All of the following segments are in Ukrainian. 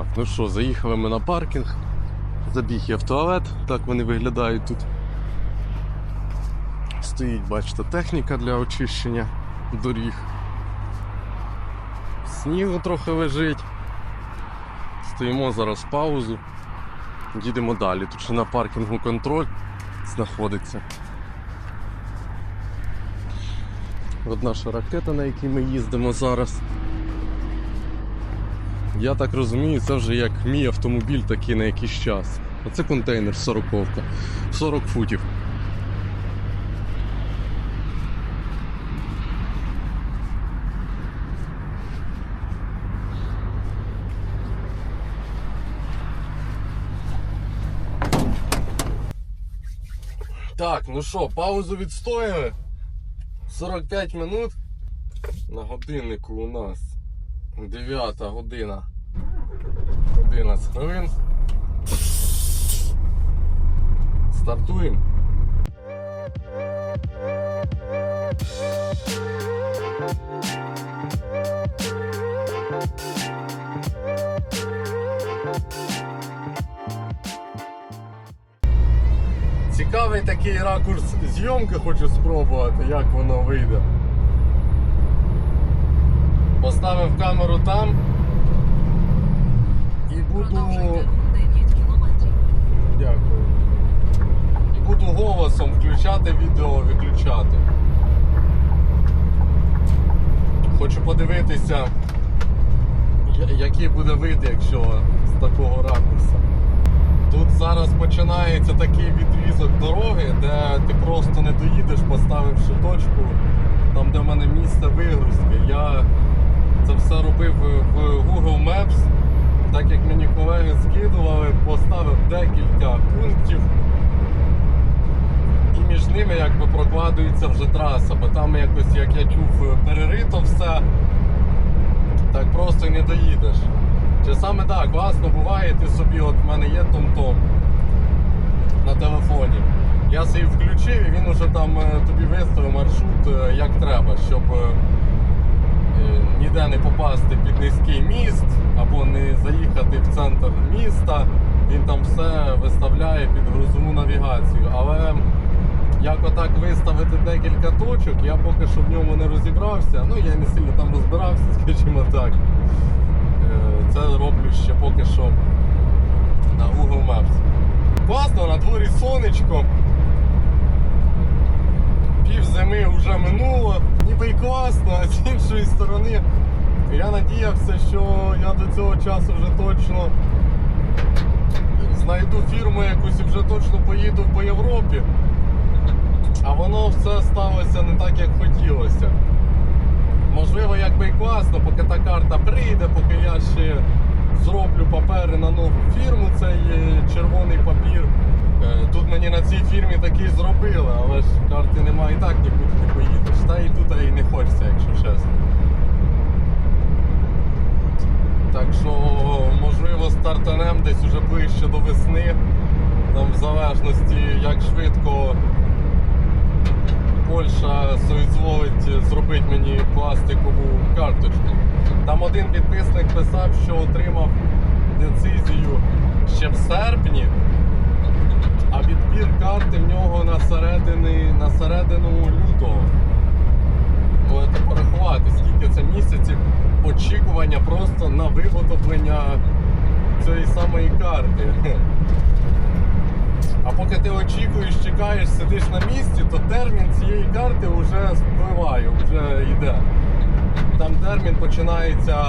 Так, ну що, заїхали ми на паркінг. Забіг я в туалет, так вони виглядають тут. Стоїть, бачите, техніка для очищення доріг. Снігу трохи лежить. Стоїмо зараз паузу. Їдемо далі. Тут ще на паркінгу контроль знаходиться. От наша ракета, на якій ми їздимо зараз. Я так розумію, це вже як мій автомобіль такий на якийсь час. Оце контейнер 40 -ка. 40 футів. Так, ну що, паузу відстояли. 45 минут. На годиннику у нас 9 година 11 хвилин. Стартуємо. Цікавий такий ракурс зйомки хочу спробувати, як воно вийде. Поставив камеру там буду. Продовжуйте 9 кілометрів. Дякую. Буду голосом включати відео, виключати. Хочу подивитися, який буде вид, якщо з такого ракурсу. Тут зараз починається такий відрізок дороги, де ти просто не доїдеш, поставивши точку, там де в мене місце вигрузки. Я це все робив в Google Maps. Так як мені колеги скидували, поставив декілька пунктів. І між ними якби прокладується вже траса, бо там якось, як я чув, перерито все. Так просто не доїдеш. Чи саме так, класно буває, ти собі, от в мене є том-том на телефоні. Я собі включив і він уже там е, тобі виставив маршрут е, як треба, щоб е, ніде не попасти під низький міст або не заїхати в центр міста. Він там все виставляє під грузову навігацію. Але як отак виставити декілька точок, я поки що в ньому не розібрався. Ну я не сильно там розбирався, скажімо так. Е, Це роблю ще поки що на Google Maps. Класно, на дворі сонечко. Пів зими вже минуло, ніби й класно, іншої сторони я надіявся, що я до цього часу вже точно знайду фірму якусь і вже точно поїду по Європі. А воно все сталося не так, як хотілося. Можливо, якби і класно, поки та карта прийде, поки я ще зроблю папери на нову фірму, цей е, червоний папір. Е, Тут мені на цій фірмі такий зробили, але ж карти немає і так нікуди не поїдеш. Та і тут і не хочеться, якщо чесно. Так що, можливо, стартанем десь уже ближче до весни. Там в залежності, як швидко Польща соізволить зробити мені пластикову карточку. Там один підписник писав, що отримав децизію ще в серпні, а відбір карти в нього на, середину лютого. Можете порахувати, скільки це місяців очікування просто на виготовлення цієї самої карти. А поки ти очікуєш, чекаєш, сидиш на місці, то термін цієї карти вже спливає, вже йде. Там термін починається,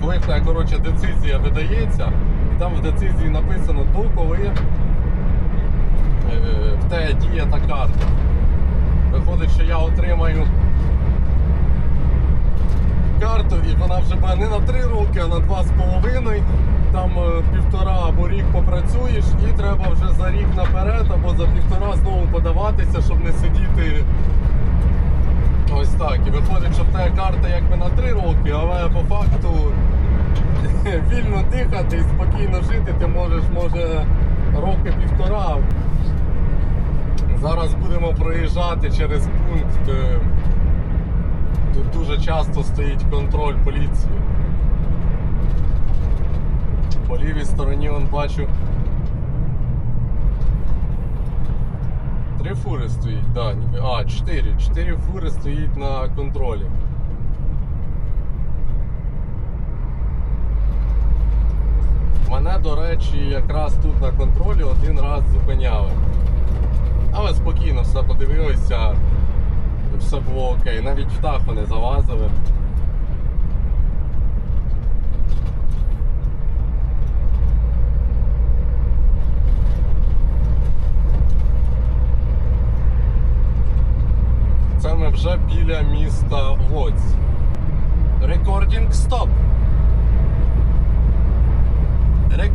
коли коротше, децизія видається, там в децизії написано до коли е, в те діє та карта. Виходить, що я отримаю карту, і вона вже буде не на 3 роки, а на 2,5. Там е, півтора або рік попрацюєш, і треба вже за рік наперед або за півтора знову подаватися, щоб не сидіти. Ось так. І виходить, що в тебе карта якби на 3 роки, але по факту вільно дихати і спокійно жити ти можеш, може, роки півтора. Зараз будемо проїжджати через пункт. е, Тут дуже часто стоїть контроль поліції. По лівій стороні он бачу. Три фури стоїть, да, ніби. А, чотири. Чотири фури стоїть на контролі. Мене, до речі, якраз тут на контролі один раз зупиняли. Але спокійно все подивилися, все було окей. Навіть в таху не залазили. Це ми вже біля міста Лодзь. Рекордінг стоп.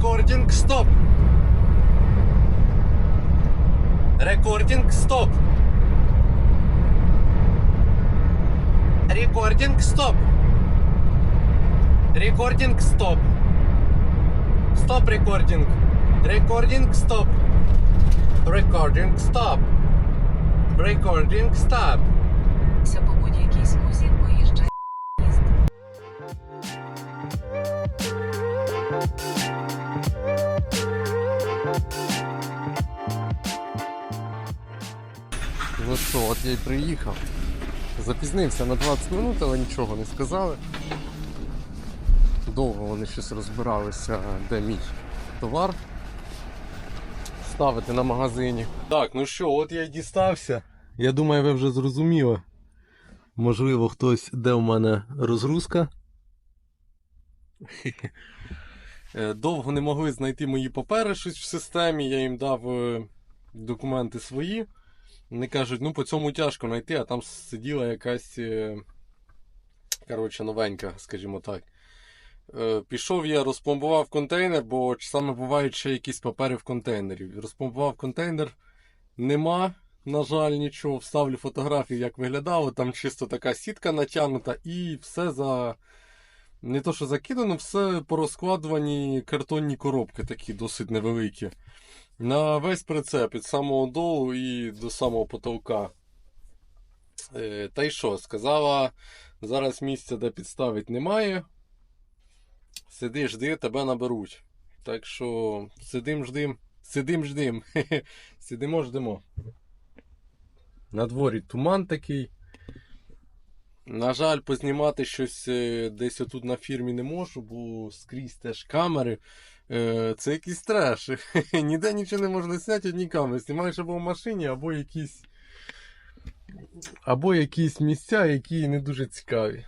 Рекордінг стоп. Рекордінг стоп. Рекордінг стоп. Рекордінг стоп. Стоп рекордінг. Рекордінг стоп. Рекордінг стоп. Рекордінг стоп. Ся по будь-якій смузі Ну що, от я й приїхав. Запізнився на 20 минут, але нічого не сказали. Довго вони щось розбиралися, де мій товар ставити на магазині. Так, ну що, от я й дістався. Я думаю, ви вже зрозуміли. Можливо, хтось, де у мене розгрузка. Е, Довго не могли знайти мої папери щось в системі, я їм дав е, документи свої. Вони кажуть, ну по цьому тяжко знайти, а там сиділа якась. е, Коротше, новенька, скажімо так. Е, Пішов я, розпломбував контейнер, бо саме бувають ще якісь папери в контейнері. Розпломбував контейнер, нема, на жаль, нічого. Вставлю фотографію, як виглядало. Там чисто така сітка натягнута і все за. Не то, що закидано, все порозкладувані картонні коробки такі досить невеликі. На весь прицеп від самого долу і до самого потолка. Е, та й що, сказала, зараз місця, де підставити немає. Сиди, жди, тебе наберуть. Так що сидим, ждим, сидим, ждим. Сидимо, ждемо. На дворі туман такий. На жаль, познімати щось е, десь отут на фірмі не можу, бо скрізь теж камери. Е, Це якийсь треш. Ніде нічого не можна зняти, одні камери. Знімаєш або в машині, або якісь. Або якісь місця, які не дуже цікаві.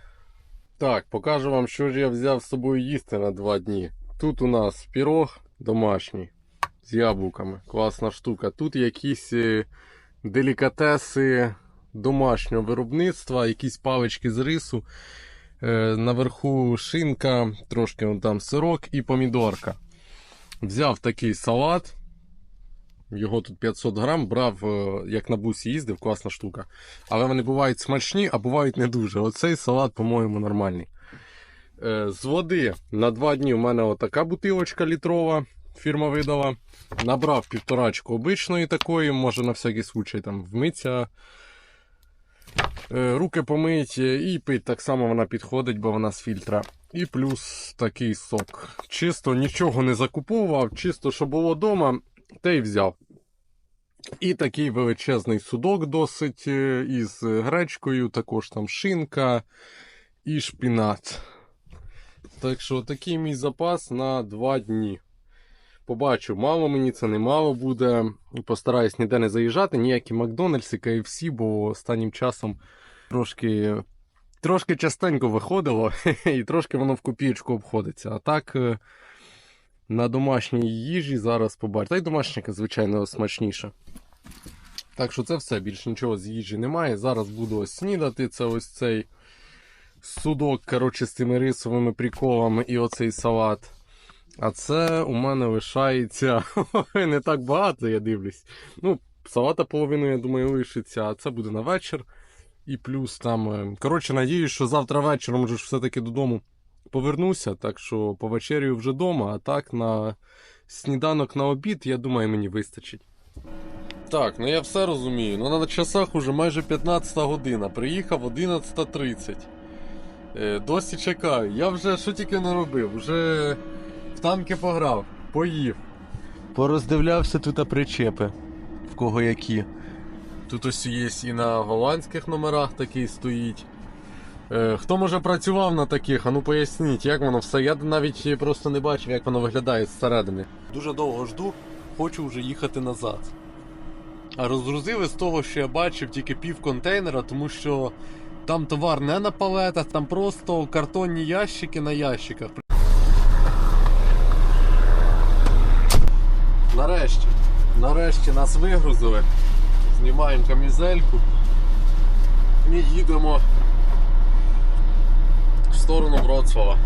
Так, покажу вам, що ж я взяв з собою їсти на два дні. Тут у нас пірог домашній з яблуками. Класна штука. Тут якісь е, делікатеси домашнього виробництва, якісь палички з рису. Е, Наверху шинка, трошки вон там сирок і помідорка. Взяв такий салат. Його тут 500 грам, брав, е, як на бусі їздив, класна штука. Але вони бувають смачні, а бувають не дуже. Оцей салат, по-моєму, нормальний. Е, З води на 2 дні у мене отака бутилочка літрова, фірма видала. Набрав півторачку обичної такої, може на всякий случай там вмиться. Е, Руки помить і пить так само вона підходить, бо вона з фільтра. І плюс такий сок. Чисто нічого не закуповував, чисто що було вдома, те й взяв. І такий величезний судок досить е, із гречкою, також там шинка і шпінат. Так що такий мій запас на 2 дні. Побачу, мало мені це не мало буде. Постараюсь ніде не заїжджати, ніякі Макдональдси, KFC, бо останнім часом трошки, трошки частенько виходило, і трошки воно в копієчку обходиться. А так е, на домашній їжі зараз побачу. Та й домашня, звичайно, смачніша. Так що це все, більше нічого з їжі немає. Зараз буду ось снідати. Це ось цей судок, коротше, з цими рисовими приколами і оцей салат. А це у мене лишається не так багато, я дивлюсь. Ну, салата половину, я думаю, лишиться, а це буде на вечір. І плюс там. е, Коротше, надіюсь, що завтра вечором вже все-таки додому повернуся. Так що повечерюю вже вдома, а так на сніданок на обід, я думаю, мені вистачить. Так, ну я все розумію. Ну на часах уже майже 15 година. Приїхав 11.30. Е, досі чекаю. Я вже що тільки не робив. Вже танки пограв, поїв. Пороздивлявся тут причепи, в кого які. Тут ось є і на голландських номерах такий стоїть. Е, хто може працював на таких, а ну поясніть, як воно все. Я навіть просто не бачив, як воно виглядає зсередини. Дуже довго жду, хочу вже їхати назад. А розгрузили з того, що я бачив тільки пів контейнера, тому що там товар не на палетах, там просто картонні ящики на ящиках. Нарешті, нарешті нас вигрузили. Знімаємо камізельку і їдемо в сторону Вроцлава.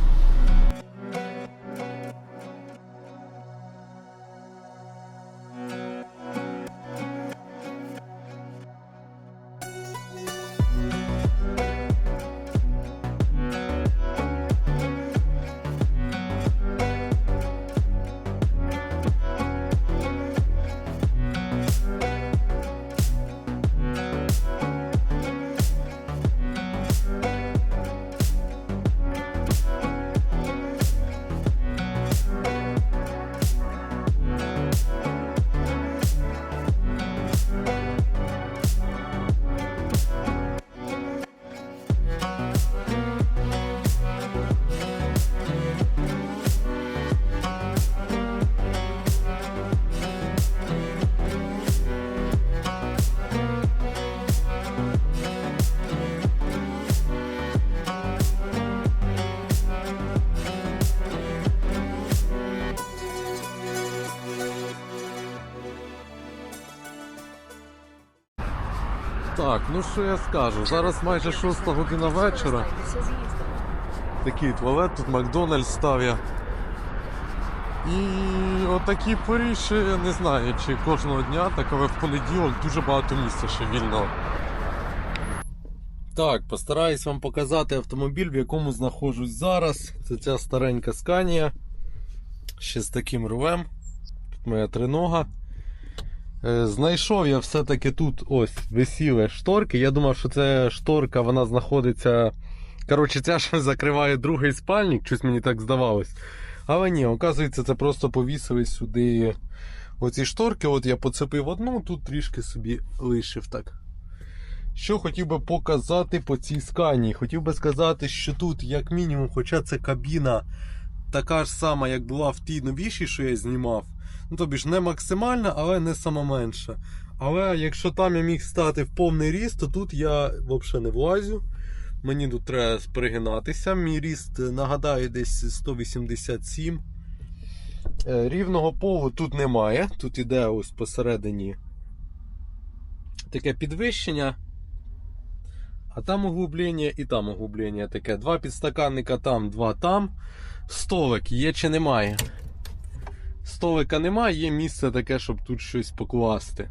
Ну що я скажу? Зараз майже 6 година вечора. Такий туалет, тут Макдональдс ставлять. І отакі порі ще я не знаю, чи кожного дня, так але в понеділок дуже багато місця ще вільного. Так, постараюсь вам показати автомобіль, в якому знаходжусь зараз. Це ця старенька Scania. Ще з таким рулем. Тут моя тринога. Е, Знайшов я все-таки тут ось висіли шторки. Я думав, що це шторка, вона знаходиться. Коротше, ця ж закриває другий спальник, щось мені так здавалось. Але ні, оказується, це просто повісили сюди оці шторки. От я поцепив одну, тут трішки собі лишив так. Що хотів би показати по цій скані? Хотів би сказати, що тут, як мінімум, хоча це кабіна така ж сама, як була в тій новішій, що я знімав. Ну, тобі ж не максимальна, але не сама менша. Але якщо там я міг стати в повний ріст, то тут я взагалі не влазю. Мені тут треба пригинатися. Мій ріст, нагадаю, десь 187. Е, Рівного полу тут немає. Тут іде ось посередині таке підвищення. А там углублення і там углублення таке. Два підстаканника там, два там. Столик є чи немає? Столика немає, є місце таке, щоб тут щось покласти.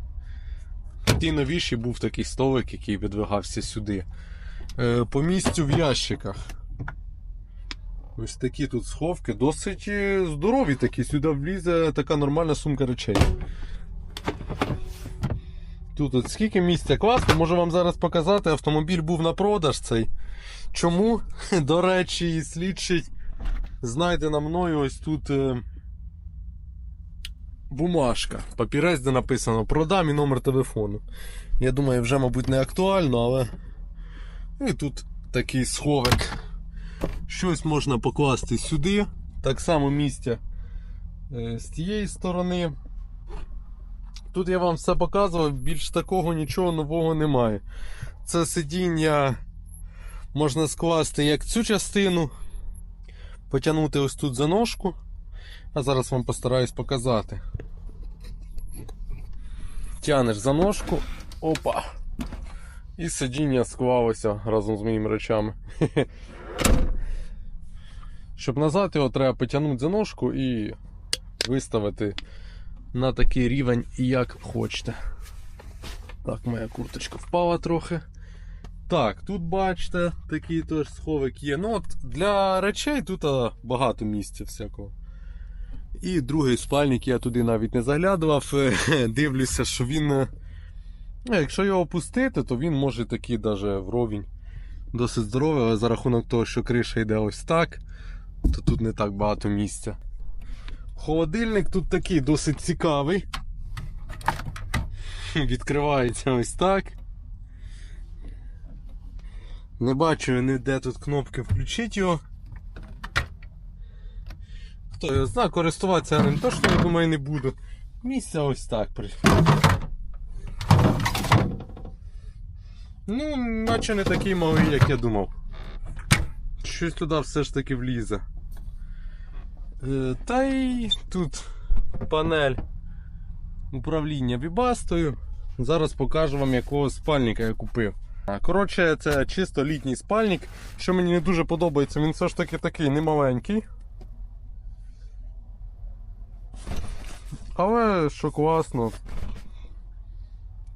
В тій новішій був такий столик, який видвигався сюди. Е, по місцю в ящиках. Ось такі тут сховки, досить е, здорові такі. Сюди влізе така нормальна сумка речей. Тут от скільки місця класно, можу вам зараз показати. Автомобіль був на продаж цей. Чому? До речі, слідчий знайдена мною ось тут е, бумажка. Папірець, де написано продам і номер телефону. Я думаю, вже, мабуть, не актуально, але. І тут такий сховик. Щось можна покласти сюди. Так само місця е, з тієї сторони. Тут я вам все показував, більш такого нічого нового немає. Це сидіння можна скласти як цю частину, потягнути ось тут за ножку. А зараз вам постараюсь показати. Тянеш за ножку, опа. І сидіння склалося разом з моїми речами. Щоб назад його треба потягнути за ножку і виставити на такий рівень, як хочете. Так, моя курточка впала трохи. Так, тут бачите, такий теж сховик є. Ну от Для речей тут багато місця всякого. І другий спальник я туди навіть не заглядував. Дивлюся, що він. е, Ну, якщо його опустити, то він може такий даже вровень досить здоровий, але за рахунок того, що криша йде ось так, то тут не так багато місця. Холодильник тут такий досить цікавий. Відкривається ось так. Не бачу ніде тут кнопки включити його. Хто його знає, користуватися я ним точно, я думаю, не буду. Місця ось так. при- Ну, наче не такий малий, як я думав. Щось туди все ж таки влізе. Е, Та й тут панель управління бібастою. Зараз покажу вам, якого спальника я купив. Коротше, це чисто літній спальник. Що мені не дуже подобається, він все ж таки такий немаленький. Але що класно,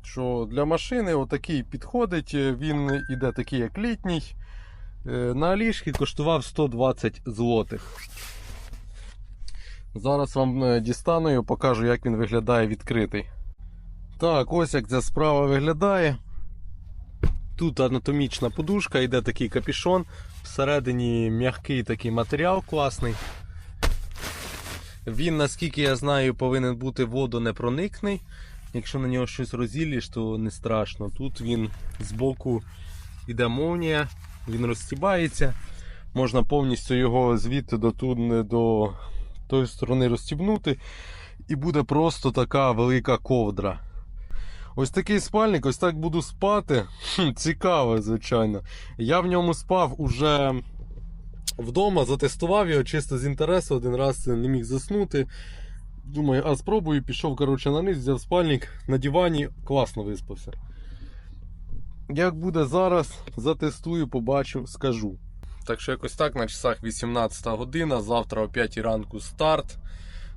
що для машини отакий підходить, він іде такий як літній. Е, На Алішки коштував 120 злотих. Зараз вам е, дістану і покажу, як він виглядає відкритий. Так, ось як ця справа виглядає. Тут анатомічна подушка, йде такий капішон. Всередині м'який такий матеріал класний. Він, наскільки я знаю, повинен бути водонепроникний. Якщо на нього щось розіллєш, то не страшно. Тут він збоку йде молнія, він розстібається. Можна повністю його звідти до, тут, до тої сторони розстібнути. І буде просто така велика ковдра. Ось такий спальник, ось так буду спати. Цікаво, звичайно. Я в ньому спав уже вдома, затестував його чисто з інтересу, один раз не міг заснути. Думаю, а спробую, пішов коротше, на низ, взяв спальник на дивані, класно виспався. Як буде зараз, затестую, побачу, скажу. Так що якось так, на часах 18 година, завтра о 5 ранку старт.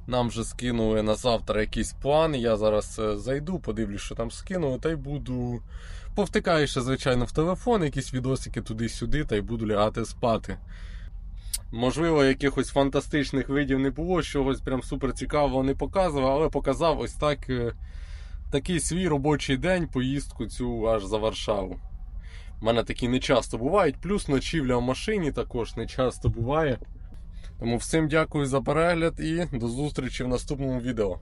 Нам вже скинули на завтра якийсь план. Я зараз е, зайду, подивлюсь, що там скинули, та й буду. Повтикаю ще, звичайно, в телефон, якісь відосики туди-сюди, та й буду лягати спати. Можливо, якихось фантастичних видів не було, чогось прям супер цікавого не показував, але показав ось так е, такий свій робочий день, поїздку цю аж за Варшаву. У мене такі не часто бувають, плюс ночівля в машині також не часто буває. Тому всім дякую за перегляд і до зустрічі в наступному відео.